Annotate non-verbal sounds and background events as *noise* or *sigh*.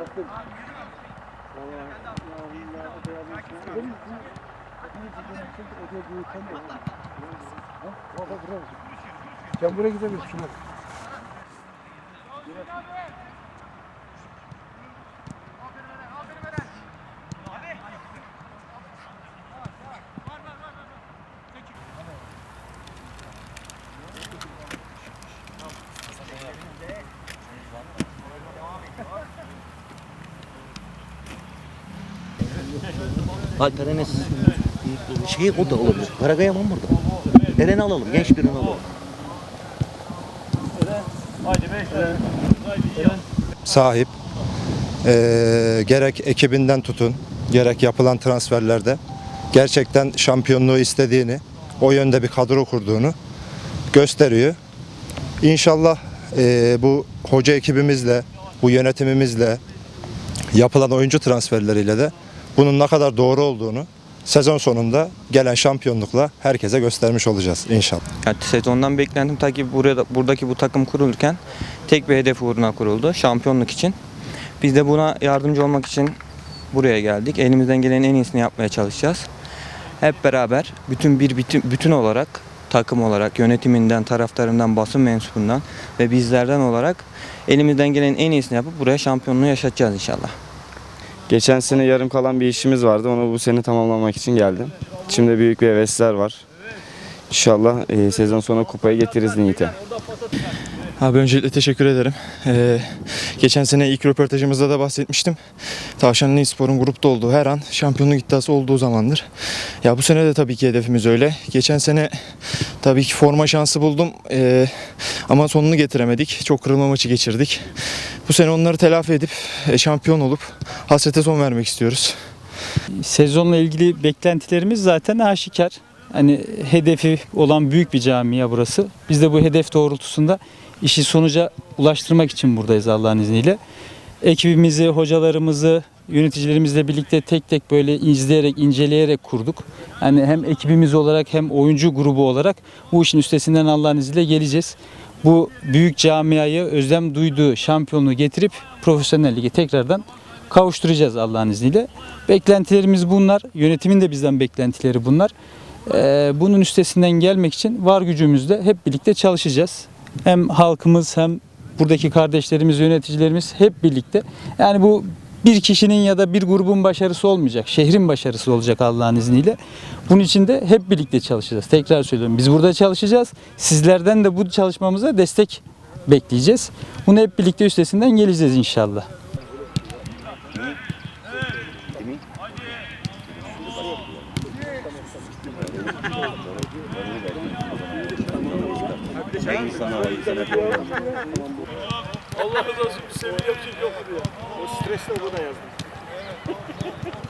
yaptın? Sen buraya gidebilirsin. Alper Enes şey o da olabilir. Karagayaman burada. Eren'i alalım. Genç birini alalım. sahip. Ee, gerek ekibinden tutun, gerek yapılan transferlerde gerçekten şampiyonluğu istediğini, o yönde bir kadro kurduğunu gösteriyor. İnşallah ee, bu hoca ekibimizle, bu yönetimimizle, yapılan oyuncu transferleriyle de bunun ne kadar doğru olduğunu sezon sonunda gelen şampiyonlukla herkese göstermiş olacağız inşallah. Yani sezondan beklentim ta ki burada, buradaki bu takım kurulurken tek bir hedef uğruna kuruldu. Şampiyonluk için. Biz de buna yardımcı olmak için buraya geldik. Elimizden gelenin en iyisini yapmaya çalışacağız. Hep beraber bütün bir bütün, bütün olarak takım olarak yönetiminden, taraftarından, basın mensubundan ve bizlerden olarak elimizden gelenin en iyisini yapıp buraya şampiyonluğu yaşatacağız inşallah. Geçen sene yarım kalan bir işimiz vardı. Onu bu sene tamamlamak için geldim. İçimde büyük bir hevesler var. İnşallah e, sezon sonu kupayı getiririz Niyet'e. Abi öncelikle teşekkür ederim. Ee, geçen sene ilk röportajımızda da bahsetmiştim. Tavşanlı Spor'un grupta olduğu her an şampiyonluk iddiası olduğu zamandır. Ya bu sene de tabii ki hedefimiz öyle. Geçen sene tabii ki forma şansı buldum Ee, ama sonunu getiremedik. Çok kırılma maçı geçirdik. Bu sene onları telafi edip e, şampiyon olup hasrete son vermek istiyoruz. Sezonla ilgili beklentilerimiz zaten aşikar. Hani hedefi olan büyük bir camia burası. Biz de bu hedef doğrultusunda işi sonuca ulaştırmak için buradayız Allah'ın izniyle. Ekibimizi, hocalarımızı, yöneticilerimizle birlikte tek tek böyle izleyerek, inceleyerek kurduk. Yani hem ekibimiz olarak hem oyuncu grubu olarak bu işin üstesinden Allah'ın izniyle geleceğiz. Bu büyük camiayı özlem duyduğu şampiyonluğu getirip profesyonel lige tekrardan kavuşturacağız Allah'ın izniyle. Beklentilerimiz bunlar. Yönetimin de bizden beklentileri bunlar. Ee, bunun üstesinden gelmek için var gücümüzle hep birlikte çalışacağız. Hem halkımız hem buradaki kardeşlerimiz, yöneticilerimiz hep birlikte. Yani bu bir kişinin ya da bir grubun başarısı olmayacak. Şehrin başarısı olacak Allah'ın izniyle. Bunun için de hep birlikte çalışacağız. Tekrar söylüyorum. Biz burada çalışacağız. Sizlerden de bu çalışmamıza destek bekleyeceğiz. Bunu hep birlikte üstesinden geleceğiz inşallah. Allah razı olsun. Bir seviye yok. O stresle ona yazdım. *laughs*